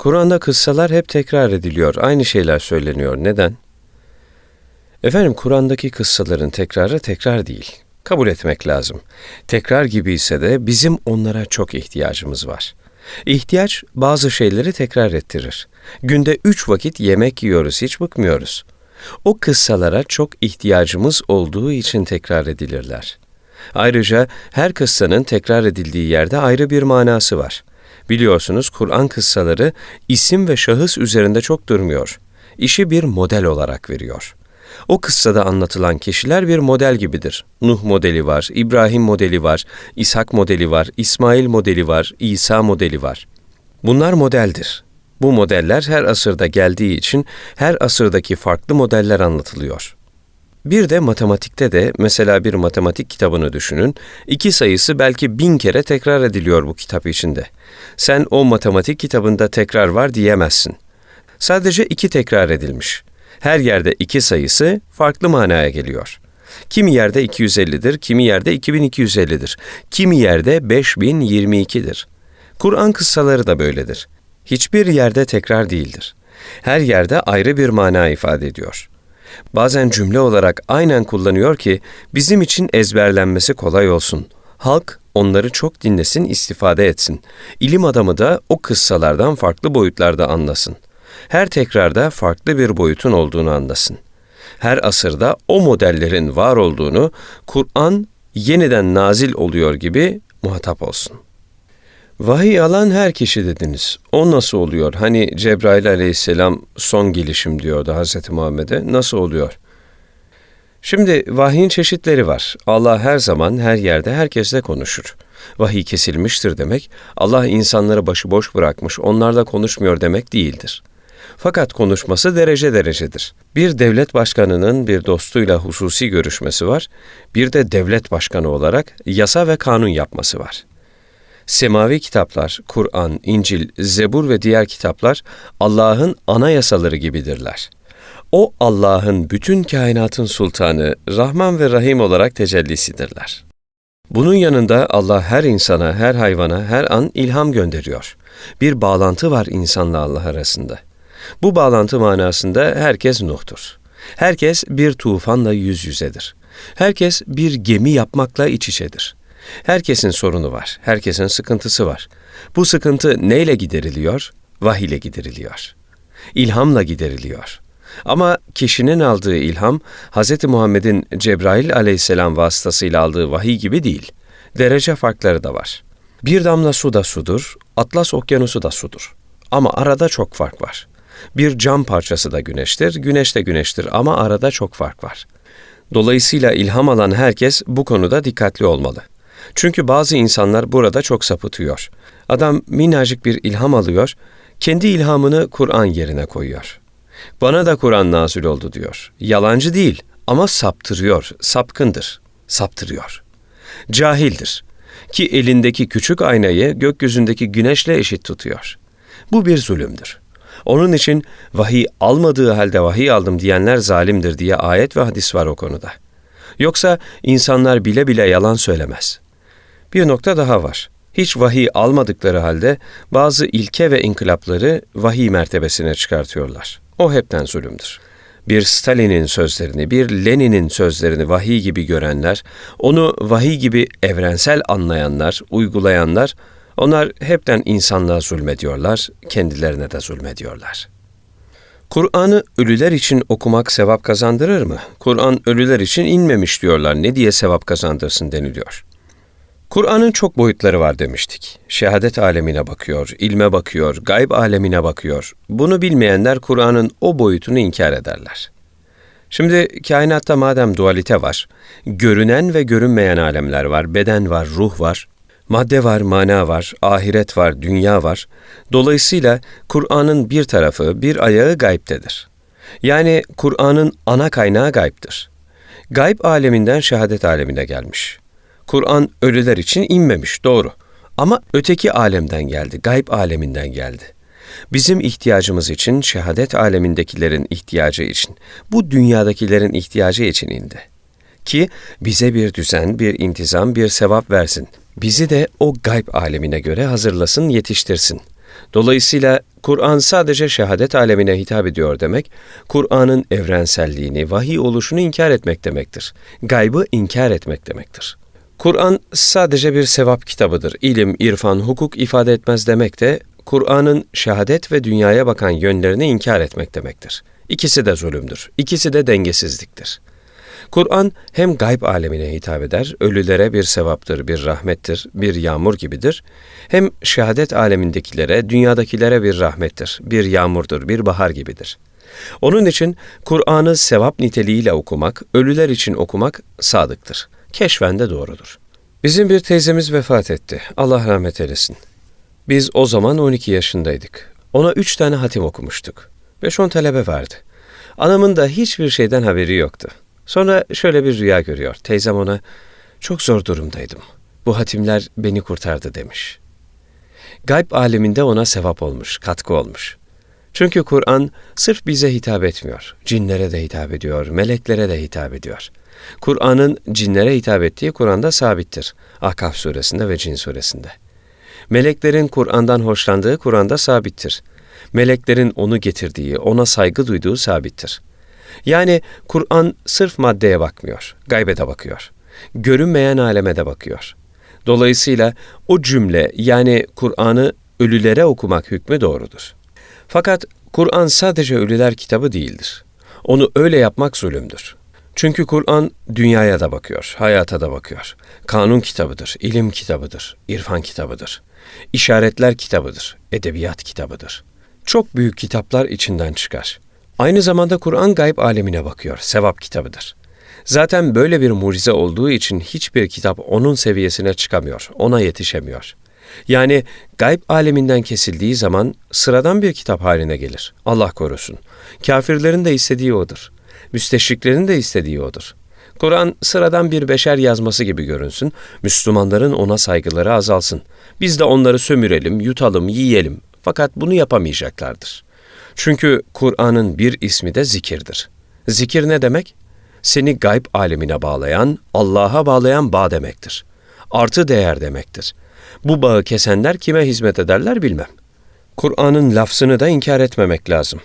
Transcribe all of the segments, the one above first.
Kur'an'da kıssalar hep tekrar ediliyor, aynı şeyler söyleniyor. Neden? Efendim Kur'an'daki kıssaların tekrarı tekrar değil. Kabul etmek lazım. Tekrar gibi ise de bizim onlara çok ihtiyacımız var. İhtiyaç bazı şeyleri tekrar ettirir. Günde üç vakit yemek yiyoruz, hiç bıkmıyoruz. O kıssalara çok ihtiyacımız olduğu için tekrar edilirler. Ayrıca her kıssanın tekrar edildiği yerde ayrı bir manası var. Biliyorsunuz Kur'an kıssaları isim ve şahıs üzerinde çok durmuyor. İşi bir model olarak veriyor. O kıssada anlatılan kişiler bir model gibidir. Nuh modeli var, İbrahim modeli var, İshak modeli var, İsmail modeli var, İsa modeli var. Bunlar modeldir. Bu modeller her asırda geldiği için her asırdaki farklı modeller anlatılıyor. Bir de matematikte de mesela bir matematik kitabını düşünün, iki sayısı belki bin kere tekrar ediliyor bu kitap içinde. Sen o matematik kitabında tekrar var diyemezsin. Sadece iki tekrar edilmiş. Her yerde iki sayısı farklı manaya geliyor. Kimi yerde 250'dir, kimi yerde 2250'dir. Kimi yerde 5022'dir. Kur'an kıssaları da böyledir. Hiçbir yerde tekrar değildir. Her yerde ayrı bir mana ifade ediyor. Bazen cümle olarak aynen kullanıyor ki bizim için ezberlenmesi kolay olsun. Halk onları çok dinlesin, istifade etsin. İlim adamı da o kıssalardan farklı boyutlarda anlasın. Her tekrarda farklı bir boyutun olduğunu anlasın. Her asırda o modellerin var olduğunu Kur'an yeniden nazil oluyor gibi muhatap olsun. Vahiy alan her kişi dediniz. O nasıl oluyor? Hani Cebrail aleyhisselam son gelişim diyordu Hz. Muhammed'e. Nasıl oluyor? Şimdi vahyin çeşitleri var. Allah her zaman, her yerde, herkesle konuşur. Vahiy kesilmiştir demek, Allah insanları başıboş bırakmış, onlarla konuşmuyor demek değildir. Fakat konuşması derece derecedir. Bir devlet başkanının bir dostuyla hususi görüşmesi var, bir de devlet başkanı olarak yasa ve kanun yapması var. Semavi kitaplar, Kur'an, İncil, Zebur ve diğer kitaplar Allah'ın anayasaları gibidirler. O Allah'ın bütün kainatın sultanı, Rahman ve Rahim olarak tecellisidirler. Bunun yanında Allah her insana, her hayvana, her an ilham gönderiyor. Bir bağlantı var insanla Allah arasında. Bu bağlantı manasında herkes Nuh'tur. Herkes bir tufanla yüz yüzedir. Herkes bir gemi yapmakla iç içedir. Herkesin sorunu var, herkesin sıkıntısı var. Bu sıkıntı neyle gideriliyor? Vahiy ile gideriliyor. İlhamla gideriliyor. Ama kişinin aldığı ilham, Hz. Muhammed'in Cebrail aleyhisselam vasıtasıyla aldığı vahiy gibi değil. Derece farkları da var. Bir damla su da sudur, Atlas okyanusu da sudur. Ama arada çok fark var. Bir cam parçası da güneştir, güneş de güneştir ama arada çok fark var. Dolayısıyla ilham alan herkes bu konuda dikkatli olmalı. Çünkü bazı insanlar burada çok sapıtıyor. Adam minnacık bir ilham alıyor, kendi ilhamını Kur'an yerine koyuyor. Bana da Kur'an nazil oldu diyor. Yalancı değil ama saptırıyor, sapkındır, saptırıyor. Cahildir ki elindeki küçük aynayı gökyüzündeki güneşle eşit tutuyor. Bu bir zulümdür. Onun için vahiy almadığı halde vahiy aldım diyenler zalimdir diye ayet ve hadis var o konuda. Yoksa insanlar bile bile yalan söylemez. Bir nokta daha var. Hiç vahiy almadıkları halde bazı ilke ve inkılapları vahiy mertebesine çıkartıyorlar. O hepten zulümdür. Bir Stalin'in sözlerini, bir Lenin'in sözlerini vahiy gibi görenler, onu vahiy gibi evrensel anlayanlar, uygulayanlar, onlar hepten insanlığa zulmediyorlar, kendilerine de zulmediyorlar. Kur'an'ı ölüler için okumak sevap kazandırır mı? Kur'an ölüler için inmemiş diyorlar. Ne diye sevap kazandırsın deniliyor. Kur'an'ın çok boyutları var demiştik. Şehadet alemine bakıyor, ilme bakıyor, gayb alemine bakıyor. Bunu bilmeyenler Kur'an'ın o boyutunu inkar ederler. Şimdi kainatta madem dualite var, görünen ve görünmeyen alemler var, beden var, ruh var, madde var, mana var, ahiret var, dünya var. Dolayısıyla Kur'an'ın bir tarafı, bir ayağı gaybtedir. Yani Kur'an'ın ana kaynağı gaybdır. Gayb aleminden şehadet alemine gelmiş. Kur'an ölüler için inmemiş, doğru. Ama öteki alemden geldi, gayb aleminden geldi. Bizim ihtiyacımız için, şehadet alemindekilerin ihtiyacı için, bu dünyadakilerin ihtiyacı için indi. Ki bize bir düzen, bir intizam, bir sevap versin. Bizi de o gayb alemine göre hazırlasın, yetiştirsin. Dolayısıyla Kur'an sadece şehadet alemine hitap ediyor demek, Kur'an'ın evrenselliğini, vahiy oluşunu inkar etmek demektir. Gaybı inkar etmek demektir. Kur'an sadece bir sevap kitabıdır. İlim, irfan, hukuk ifade etmez demek de Kur'an'ın şehadet ve dünyaya bakan yönlerini inkar etmek demektir. İkisi de zulümdür. İkisi de dengesizliktir. Kur'an hem gayb alemine hitap eder, ölülere bir sevaptır, bir rahmettir, bir yağmur gibidir. Hem şehadet alemindekilere, dünyadakilere bir rahmettir, bir yağmurdur, bir bahar gibidir. Onun için Kur'an'ı sevap niteliğiyle okumak, ölüler için okumak sadıktır. Keşfen de doğrudur. Bizim bir teyzemiz vefat etti. Allah rahmet eylesin. Biz o zaman 12 yaşındaydık. Ona üç tane hatim okumuştuk. 5-10 talebe vardı. Anamın da hiçbir şeyden haberi yoktu. Sonra şöyle bir rüya görüyor. Teyzem ona, çok zor durumdaydım. Bu hatimler beni kurtardı demiş. Gayb aleminde ona sevap olmuş, katkı olmuş. Çünkü Kur'an sırf bize hitap etmiyor. Cinlere de hitap ediyor, meleklere de hitap ediyor. Kur'an'ın cinlere hitap ettiği Kur'an'da sabittir. Ahkaf suresinde ve Cin suresinde. Meleklerin Kur'an'dan hoşlandığı Kur'an'da sabittir. Meleklerin onu getirdiği, ona saygı duyduğu sabittir. Yani Kur'an sırf maddeye bakmıyor, gaybete bakıyor. Görünmeyen aleme de bakıyor. Dolayısıyla o cümle yani Kur'an'ı ölülere okumak hükmü doğrudur. Fakat Kur'an sadece ölüler kitabı değildir. Onu öyle yapmak zulümdür. Çünkü Kur'an dünyaya da bakıyor, hayata da bakıyor. Kanun kitabıdır, ilim kitabıdır, irfan kitabıdır. İşaretler kitabıdır, edebiyat kitabıdır. Çok büyük kitaplar içinden çıkar. Aynı zamanda Kur'an gayb alemine bakıyor, sevap kitabıdır. Zaten böyle bir mucize olduğu için hiçbir kitap onun seviyesine çıkamıyor, ona yetişemiyor. Yani gayb aleminden kesildiği zaman sıradan bir kitap haline gelir. Allah korusun. Kafirlerin de istediği odur. Müsteşriklerin de istediği odur. Kur'an sıradan bir beşer yazması gibi görünsün, Müslümanların ona saygıları azalsın. Biz de onları sömürelim, yutalım, yiyelim. Fakat bunu yapamayacaklardır. Çünkü Kur'an'ın bir ismi de zikirdir. Zikir ne demek? Seni gayb alemine bağlayan, Allah'a bağlayan bağ demektir. Artı değer demektir. Bu bağı kesenler kime hizmet ederler bilmem. Kur'an'ın lafzını da inkar etmemek lazım.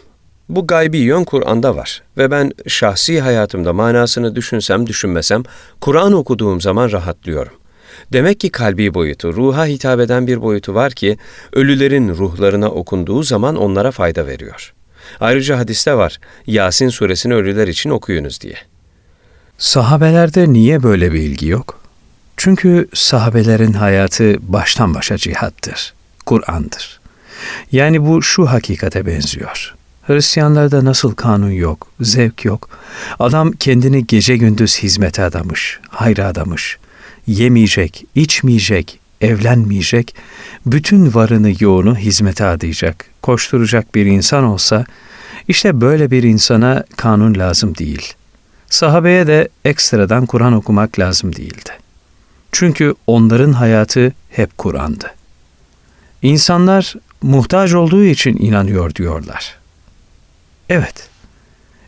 Bu gaybi yön Kur'an'da var ve ben şahsi hayatımda manasını düşünsem düşünmesem Kur'an okuduğum zaman rahatlıyorum. Demek ki kalbi boyutu, ruha hitap eden bir boyutu var ki ölülerin ruhlarına okunduğu zaman onlara fayda veriyor. Ayrıca hadiste var, Yasin suresini ölüler için okuyunuz diye. Sahabelerde niye böyle bir ilgi yok? Çünkü sahabelerin hayatı baştan başa cihattır, Kur'an'dır. Yani bu şu hakikate benziyor. Hristiyanlarda nasıl kanun yok, zevk yok. Adam kendini gece gündüz hizmete adamış, hayra adamış. Yemeyecek, içmeyecek, evlenmeyecek, bütün varını yoğunu hizmete adayacak, koşturacak bir insan olsa, işte böyle bir insana kanun lazım değil. Sahabeye de ekstradan Kur'an okumak lazım değildi. Çünkü onların hayatı hep Kur'an'dı. İnsanlar muhtaç olduğu için inanıyor diyorlar. Evet,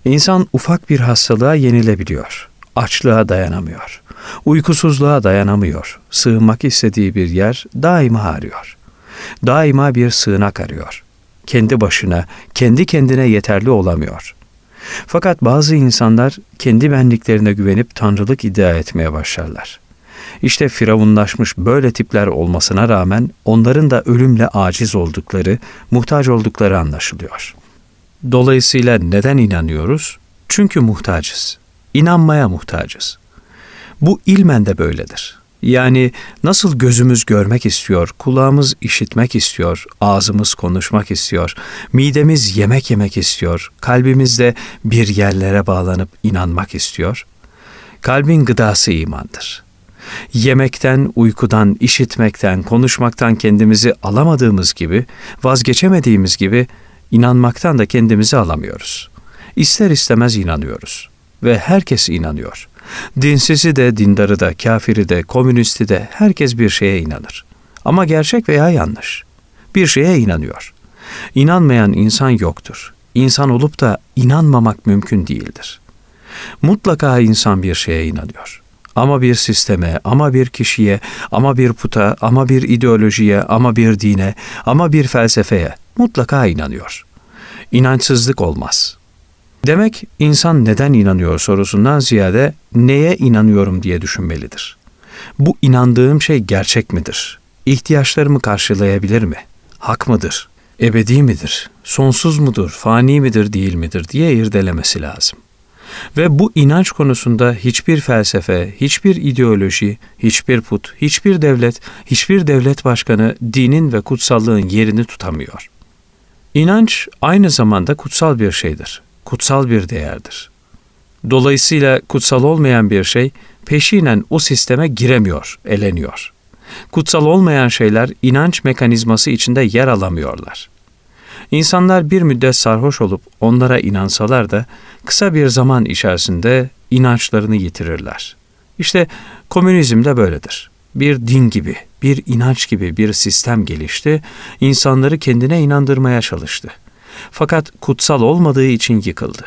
insan ufak bir hastalığa yenilebiliyor, açlığa dayanamıyor, uykusuzluğa dayanamıyor, sığınmak istediği bir yer daima arıyor. Daima bir sığınak arıyor. Kendi başına, kendi kendine yeterli olamıyor. Fakat bazı insanlar kendi benliklerine güvenip tanrılık iddia etmeye başlarlar. İşte firavunlaşmış böyle tipler olmasına rağmen onların da ölümle aciz oldukları, muhtaç oldukları anlaşılıyor.'' Dolayısıyla neden inanıyoruz? Çünkü muhtacız. İnanmaya muhtacız. Bu ilmen de böyledir. Yani nasıl gözümüz görmek istiyor, kulağımız işitmek istiyor, ağzımız konuşmak istiyor, midemiz yemek yemek istiyor, kalbimiz de bir yerlere bağlanıp inanmak istiyor. Kalbin gıdası imandır. Yemekten, uykudan, işitmekten, konuşmaktan kendimizi alamadığımız gibi, vazgeçemediğimiz gibi İnanmaktan da kendimizi alamıyoruz. İster istemez inanıyoruz ve herkes inanıyor. Dinsizi de, dindarı da, kafiri de, komünisti de herkes bir şeye inanır. Ama gerçek veya yanlış. Bir şeye inanıyor. İnanmayan insan yoktur. İnsan olup da inanmamak mümkün değildir. Mutlaka insan bir şeye inanıyor. ama bir sisteme, ama bir kişiye, ama bir puta, ama bir ideolojiye, ama bir dine, ama bir felsefeye mutlaka inanıyor. İnançsızlık olmaz. Demek insan neden inanıyor sorusundan ziyade neye inanıyorum diye düşünmelidir. Bu inandığım şey gerçek midir? İhtiyaçlarımı karşılayabilir mi? Hak mıdır? Ebedi midir? Sonsuz mudur? Fani midir, değil midir diye irdelemesi lazım. Ve bu inanç konusunda hiçbir felsefe, hiçbir ideoloji, hiçbir put, hiçbir devlet, hiçbir devlet başkanı dinin ve kutsallığın yerini tutamıyor. İnanç aynı zamanda kutsal bir şeydir. Kutsal bir değerdir. Dolayısıyla kutsal olmayan bir şey peşinen o sisteme giremiyor, eleniyor. Kutsal olmayan şeyler inanç mekanizması içinde yer alamıyorlar. İnsanlar bir müddet sarhoş olup onlara inansalar da kısa bir zaman içerisinde inançlarını yitirirler. İşte komünizm de böyledir. Bir din gibi, bir inanç gibi bir sistem gelişti, insanları kendine inandırmaya çalıştı. Fakat kutsal olmadığı için yıkıldı.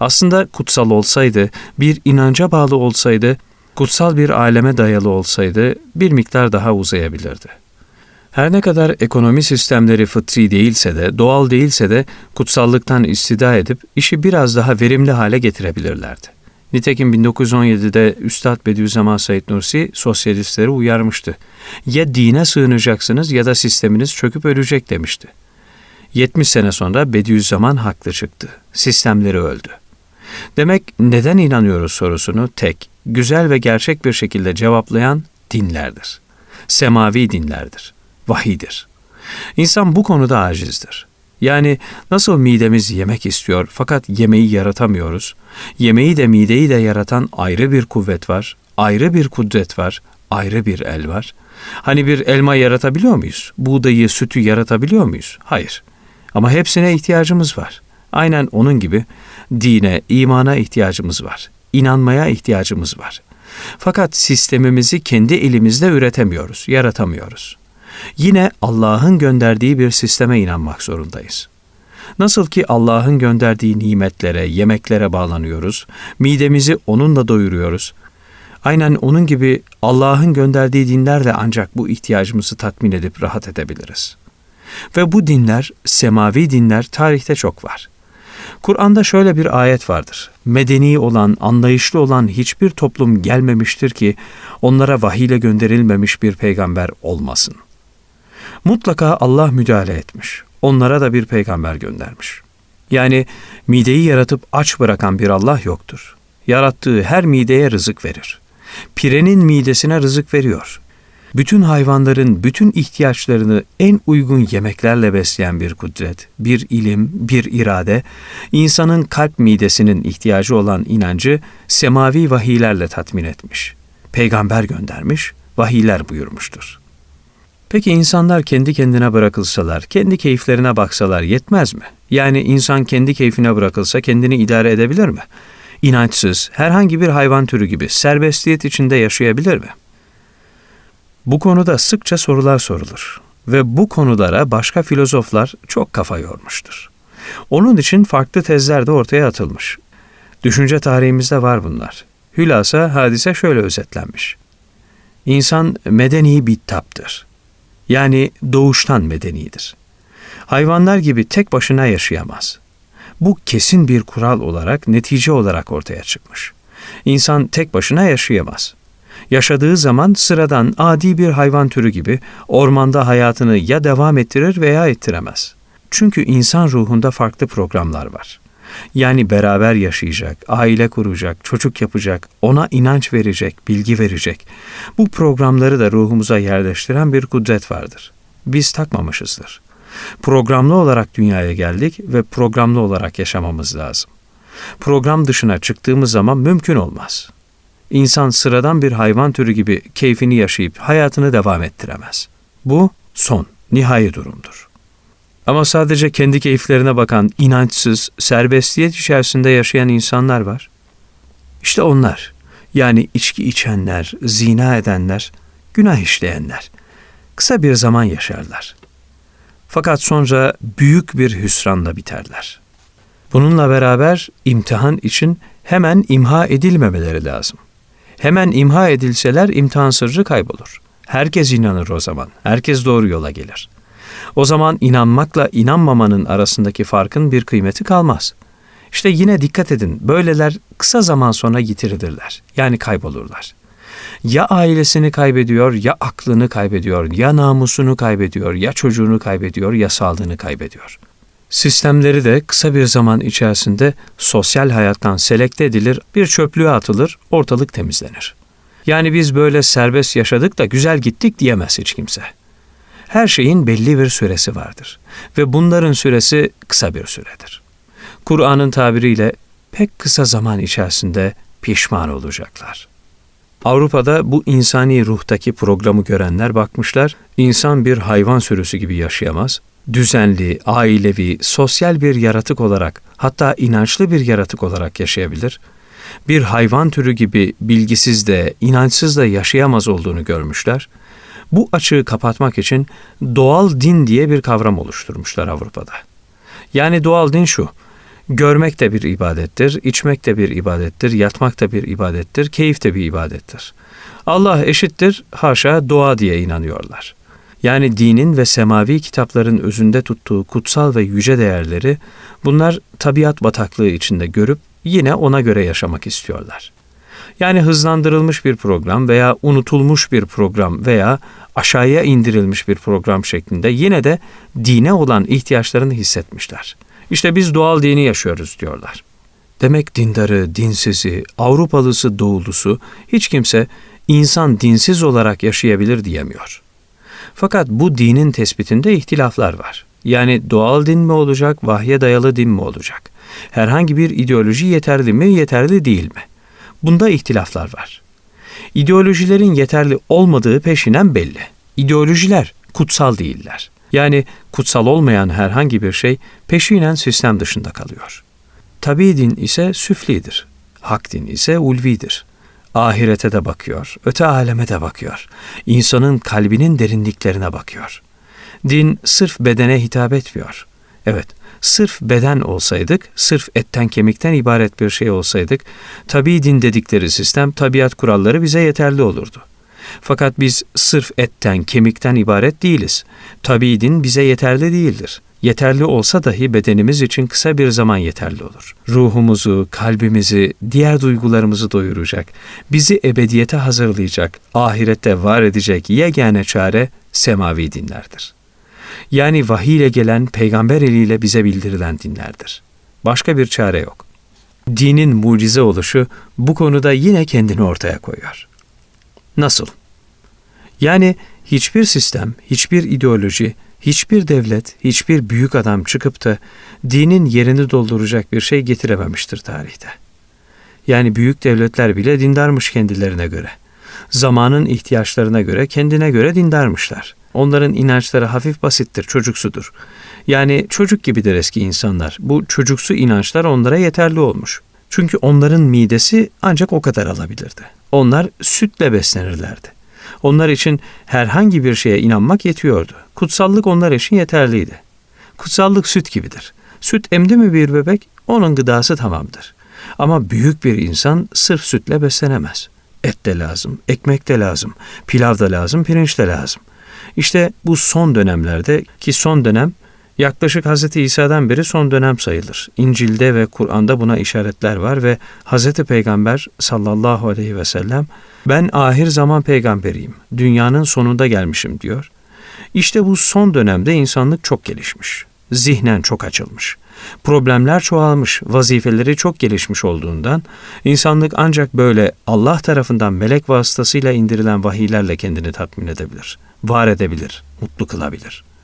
Aslında kutsal olsaydı, bir inanca bağlı olsaydı, kutsal bir aleme dayalı olsaydı bir miktar daha uzayabilirdi. Her ne kadar ekonomi sistemleri fıtri değilse de, doğal değilse de kutsallıktan istida edip işi biraz daha verimli hale getirebilirlerdi. Nitekim 1917'de Üstad Bediüzzaman Said Nursi sosyalistleri uyarmıştı. Ya dine sığınacaksınız ya da sisteminiz çöküp ölecek demişti. 70 sene sonra Bediüzzaman haklı çıktı. Sistemleri öldü. Demek neden inanıyoruz sorusunu tek, güzel ve gerçek bir şekilde cevaplayan dinlerdir. Semavi dinlerdir. Vahidir. İnsan bu konuda acizdir. Yani nasıl midemiz yemek istiyor fakat yemeği yaratamıyoruz. Yemeği de mideyi de yaratan ayrı bir kuvvet var, ayrı bir kudret var, ayrı bir el var. Hani bir elma yaratabiliyor muyuz? Buğdayı, sütü yaratabiliyor muyuz? Hayır. Ama hepsine ihtiyacımız var. Aynen onun gibi dine, imana ihtiyacımız var. İnanmaya ihtiyacımız var. Fakat sistemimizi kendi elimizde üretemiyoruz, yaratamıyoruz. Yine Allah'ın gönderdiği bir sisteme inanmak zorundayız. Nasıl ki Allah'ın gönderdiği nimetlere, yemeklere bağlanıyoruz, midemizi onunla doyuruyoruz. Aynen onun gibi Allah'ın gönderdiği dinlerle ancak bu ihtiyacımızı tatmin edip rahat edebiliriz. Ve bu dinler, semavi dinler tarihte çok var. Kur'an'da şöyle bir ayet vardır. Medeni olan, anlayışlı olan hiçbir toplum gelmemiştir ki onlara vahiyle gönderilmemiş bir peygamber olmasın. Mutlaka Allah müdahale etmiş. Onlara da bir peygamber göndermiş. Yani mideyi yaratıp aç bırakan bir Allah yoktur. Yarattığı her mideye rızık verir. Pirenin midesine rızık veriyor bütün hayvanların bütün ihtiyaçlarını en uygun yemeklerle besleyen bir kudret, bir ilim, bir irade, insanın kalp midesinin ihtiyacı olan inancı semavi vahiylerle tatmin etmiş. Peygamber göndermiş, vahiyler buyurmuştur. Peki insanlar kendi kendine bırakılsalar, kendi keyiflerine baksalar yetmez mi? Yani insan kendi keyfine bırakılsa kendini idare edebilir mi? İnançsız, herhangi bir hayvan türü gibi serbestiyet içinde yaşayabilir mi?'' Bu konuda sıkça sorular sorulur ve bu konulara başka filozoflar çok kafa yormuştur. Onun için farklı tezler de ortaya atılmış. Düşünce tarihimizde var bunlar. Hülasa hadise şöyle özetlenmiş. İnsan medeni bir taptır. Yani doğuştan medenidir. Hayvanlar gibi tek başına yaşayamaz. Bu kesin bir kural olarak, netice olarak ortaya çıkmış. İnsan tek başına yaşayamaz. Yaşadığı zaman sıradan adi bir hayvan türü gibi ormanda hayatını ya devam ettirir veya ettiremez. Çünkü insan ruhunda farklı programlar var. Yani beraber yaşayacak, aile kuracak, çocuk yapacak, ona inanç verecek, bilgi verecek. Bu programları da ruhumuza yerleştiren bir kudret vardır. Biz takmamışızdır. Programlı olarak dünyaya geldik ve programlı olarak yaşamamız lazım. Program dışına çıktığımız zaman mümkün olmaz. İnsan sıradan bir hayvan türü gibi keyfini yaşayıp hayatını devam ettiremez. Bu son, nihai durumdur. Ama sadece kendi keyiflerine bakan, inançsız, serbestiyet içerisinde yaşayan insanlar var. İşte onlar, yani içki içenler, zina edenler, günah işleyenler, kısa bir zaman yaşarlar. Fakat sonra büyük bir hüsranla biterler. Bununla beraber imtihan için hemen imha edilmemeleri lazım Hemen imha edilseler imtihan sırrı kaybolur. Herkes inanır o zaman. Herkes doğru yola gelir. O zaman inanmakla inanmamanın arasındaki farkın bir kıymeti kalmaz. İşte yine dikkat edin. Böyleler kısa zaman sonra yitirilirler. Yani kaybolurlar. Ya ailesini kaybediyor, ya aklını kaybediyor, ya namusunu kaybediyor, ya çocuğunu kaybediyor, ya sağlığını kaybediyor. Sistemleri de kısa bir zaman içerisinde sosyal hayattan selekte edilir, bir çöplüğe atılır, ortalık temizlenir. Yani biz böyle serbest yaşadık da güzel gittik diyemez hiç kimse. Her şeyin belli bir süresi vardır ve bunların süresi kısa bir süredir. Kur'an'ın tabiriyle pek kısa zaman içerisinde pişman olacaklar. Avrupa'da bu insani ruhtaki programı görenler bakmışlar, insan bir hayvan sürüsü gibi yaşayamaz, düzenli, ailevi, sosyal bir yaratık olarak, hatta inançlı bir yaratık olarak yaşayabilir. Bir hayvan türü gibi bilgisiz de, inançsız da yaşayamaz olduğunu görmüşler. Bu açığı kapatmak için doğal din diye bir kavram oluşturmuşlar Avrupa'da. Yani doğal din şu, Görmek de bir ibadettir, içmek de bir ibadettir, yatmak da bir ibadettir, keyif de bir ibadettir. Allah eşittir, haşa doğa diye inanıyorlar. Yani dinin ve semavi kitapların özünde tuttuğu kutsal ve yüce değerleri bunlar tabiat bataklığı içinde görüp yine ona göre yaşamak istiyorlar. Yani hızlandırılmış bir program veya unutulmuş bir program veya aşağıya indirilmiş bir program şeklinde yine de dine olan ihtiyaçlarını hissetmişler. İşte biz doğal dini yaşıyoruz diyorlar. Demek dindarı, dinsizi, Avrupalısı, doğulusu hiç kimse insan dinsiz olarak yaşayabilir diyemiyor. Fakat bu dinin tespitinde ihtilaflar var. Yani doğal din mi olacak, vahye dayalı din mi olacak? Herhangi bir ideoloji yeterli mi, yeterli değil mi? Bunda ihtilaflar var. İdeolojilerin yeterli olmadığı peşinen belli. İdeolojiler kutsal değiller. Yani kutsal olmayan herhangi bir şey peşinen sistem dışında kalıyor. Tabi din ise süflidir. Hak din ise ulvidir. Ahirete de bakıyor, öte aleme de bakıyor. İnsanın kalbinin derinliklerine bakıyor. Din sırf bedene hitap etmiyor. Evet, sırf beden olsaydık, sırf etten kemikten ibaret bir şey olsaydık, tabi din dedikleri sistem, tabiat kuralları bize yeterli olurdu. Fakat biz sırf etten, kemikten ibaret değiliz. Tabi din bize yeterli değildir. Yeterli olsa dahi bedenimiz için kısa bir zaman yeterli olur. Ruhumuzu, kalbimizi, diğer duygularımızı doyuracak, bizi ebediyete hazırlayacak, ahirette var edecek yegane çare semavi dinlerdir. Yani vahiy ile gelen peygamber eliyle bize bildirilen dinlerdir. Başka bir çare yok. Dinin mucize oluşu bu konuda yine kendini ortaya koyuyor. Nasıl? Yani hiçbir sistem, hiçbir ideoloji, hiçbir devlet, hiçbir büyük adam çıkıp da dinin yerini dolduracak bir şey getirememiştir tarihte. Yani büyük devletler bile dindarmış kendilerine göre. Zamanın ihtiyaçlarına göre, kendine göre dindarmışlar. Onların inançları hafif basittir, çocuksudur. Yani çocuk gibidir eski insanlar. Bu çocuksu inançlar onlara yeterli olmuş. Çünkü onların midesi ancak o kadar alabilirdi. Onlar sütle beslenirlerdi. Onlar için herhangi bir şeye inanmak yetiyordu. Kutsallık onlar için yeterliydi. Kutsallık süt gibidir. Süt emdi mi bir bebek, onun gıdası tamamdır. Ama büyük bir insan sırf sütle beslenemez. Et de lazım, ekmek de lazım, pilav da lazım, pirinç de lazım. İşte bu son dönemlerde ki son dönem Yaklaşık Hz. İsa'dan beri son dönem sayılır. İncil'de ve Kur'an'da buna işaretler var ve Hz. Peygamber sallallahu aleyhi ve sellem ben ahir zaman peygamberiyim, dünyanın sonunda gelmişim diyor. İşte bu son dönemde insanlık çok gelişmiş, zihnen çok açılmış. Problemler çoğalmış, vazifeleri çok gelişmiş olduğundan insanlık ancak böyle Allah tarafından melek vasıtasıyla indirilen vahiylerle kendini tatmin edebilir, var edebilir, mutlu kılabilir.''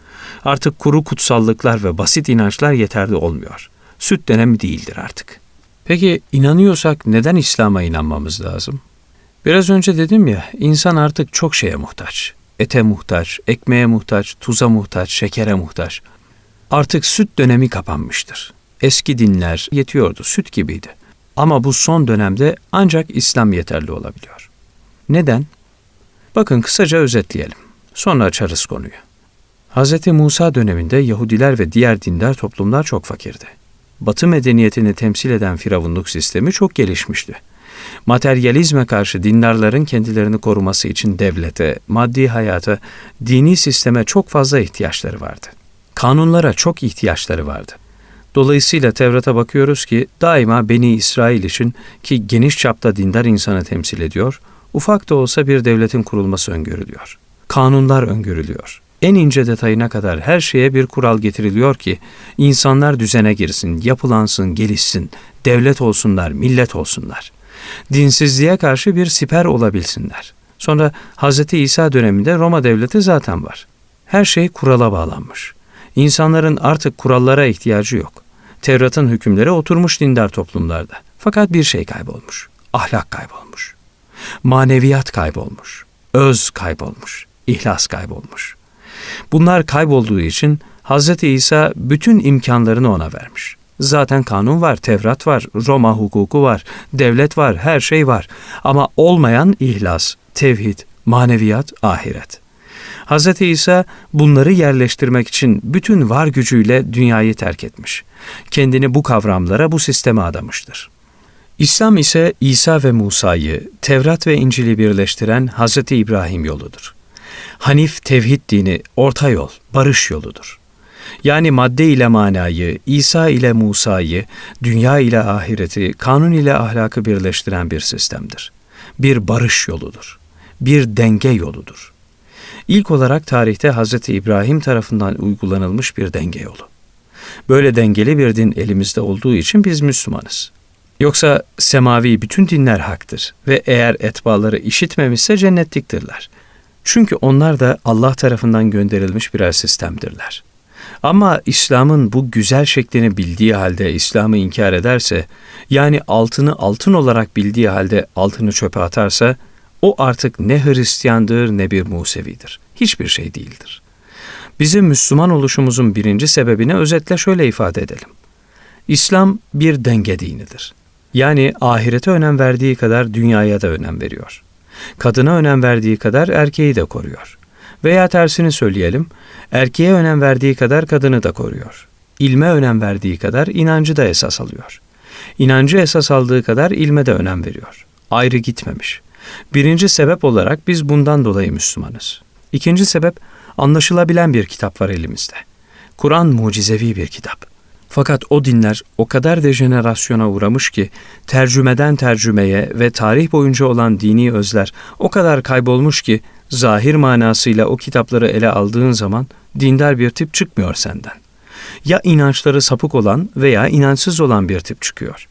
Artık kuru kutsallıklar ve basit inançlar yeterli olmuyor. Süt dönemi değildir artık. Peki inanıyorsak neden İslam'a inanmamız lazım? Biraz önce dedim ya, insan artık çok şeye muhtaç. Ete muhtaç, ekmeğe muhtaç, tuza muhtaç, şekere muhtaç. Artık süt dönemi kapanmıştır. Eski dinler yetiyordu, süt gibiydi. Ama bu son dönemde ancak İslam yeterli olabiliyor. Neden? Bakın kısaca özetleyelim. Sonra açarız konuyu. Hz. Musa döneminde Yahudiler ve diğer dindar toplumlar çok fakirdi. Batı medeniyetini temsil eden firavunluk sistemi çok gelişmişti. Materyalizme karşı dindarların kendilerini koruması için devlete, maddi hayata, dini sisteme çok fazla ihtiyaçları vardı. Kanunlara çok ihtiyaçları vardı. Dolayısıyla Tevrat'a bakıyoruz ki daima Beni İsrail için ki geniş çapta dindar insanı temsil ediyor, ufak da olsa bir devletin kurulması öngörülüyor. Kanunlar öngörülüyor. En ince detayına kadar her şeye bir kural getiriliyor ki insanlar düzene girsin, yapılansın, gelişsin, devlet olsunlar, millet olsunlar. Dinsizliğe karşı bir siper olabilsinler. Sonra Hz. İsa döneminde Roma devleti zaten var. Her şey kurala bağlanmış. İnsanların artık kurallara ihtiyacı yok. Tevrat'ın hükümleri oturmuş dindar toplumlarda. Fakat bir şey kaybolmuş. Ahlak kaybolmuş. Maneviyat kaybolmuş. Öz kaybolmuş. İhlas kaybolmuş. Bunlar kaybolduğu için Hz. İsa bütün imkanlarını ona vermiş. Zaten kanun var, Tevrat var, Roma hukuku var, devlet var, her şey var. Ama olmayan ihlas, tevhid, maneviyat, ahiret. Hz. İsa bunları yerleştirmek için bütün var gücüyle dünyayı terk etmiş. Kendini bu kavramlara, bu sisteme adamıştır. İslam ise İsa ve Musa'yı, Tevrat ve İncil'i birleştiren Hz. İbrahim yoludur. Hanif tevhid dini orta yol, barış yoludur. Yani madde ile manayı, İsa ile Musa'yı, dünya ile ahireti, kanun ile ahlakı birleştiren bir sistemdir. Bir barış yoludur. Bir denge yoludur. İlk olarak tarihte Hz. İbrahim tarafından uygulanılmış bir denge yolu. Böyle dengeli bir din elimizde olduğu için biz Müslümanız. Yoksa semavi bütün dinler haktır ve eğer etbaları işitmemişse cennetliktirler. Çünkü onlar da Allah tarafından gönderilmiş birer sistemdirler. Ama İslam'ın bu güzel şeklini bildiği halde İslam'ı inkar ederse, yani altını altın olarak bildiği halde altını çöpe atarsa, o artık ne Hristiyandır ne bir Musevidir. Hiçbir şey değildir. Bizim Müslüman oluşumuzun birinci sebebini özetle şöyle ifade edelim. İslam bir denge dinidir. Yani ahirete önem verdiği kadar dünyaya da önem veriyor. Kadına önem verdiği kadar erkeği de koruyor. Veya tersini söyleyelim, erkeğe önem verdiği kadar kadını da koruyor. İlme önem verdiği kadar inancı da esas alıyor. İnancı esas aldığı kadar ilme de önem veriyor. Ayrı gitmemiş. Birinci sebep olarak biz bundan dolayı Müslümanız. İkinci sebep anlaşılabilen bir kitap var elimizde. Kur'an mucizevi bir kitap. Fakat o dinler o kadar dejenerasyona uğramış ki tercümeden tercümeye ve tarih boyunca olan dini özler o kadar kaybolmuş ki zahir manasıyla o kitapları ele aldığın zaman dindar bir tip çıkmıyor senden. Ya inançları sapık olan veya inançsız olan bir tip çıkıyor.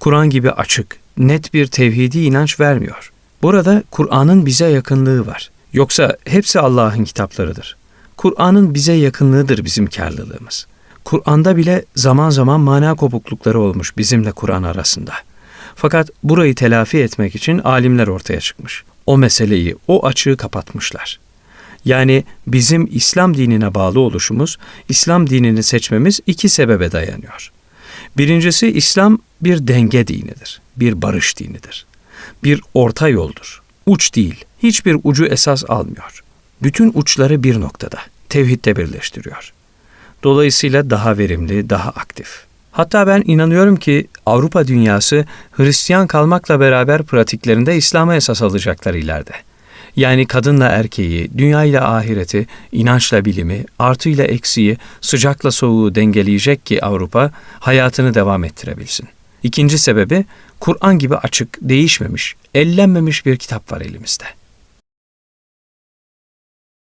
Kur'an gibi açık, net bir tevhidi inanç vermiyor. Burada Kur'an'ın bize yakınlığı var. Yoksa hepsi Allah'ın kitaplarıdır. Kur'an'ın bize yakınlığıdır bizim karlılığımız. Kur'an'da bile zaman zaman mana kopuklukları olmuş bizimle Kur'an arasında. Fakat burayı telafi etmek için alimler ortaya çıkmış. O meseleyi, o açığı kapatmışlar. Yani bizim İslam dinine bağlı oluşumuz, İslam dinini seçmemiz iki sebebe dayanıyor. Birincisi İslam bir denge dinidir, bir barış dinidir. Bir orta yoldur. Uç değil, hiçbir ucu esas almıyor. Bütün uçları bir noktada, tevhidde birleştiriyor. Dolayısıyla daha verimli, daha aktif. Hatta ben inanıyorum ki Avrupa dünyası Hristiyan kalmakla beraber pratiklerinde İslam'a esas alacaklar ileride. Yani kadınla erkeği, dünya ile ahireti, inançla bilimi, artıyla eksiği, sıcakla soğuğu dengeleyecek ki Avrupa hayatını devam ettirebilsin. İkinci sebebi Kur'an gibi açık, değişmemiş, ellenmemiş bir kitap var elimizde.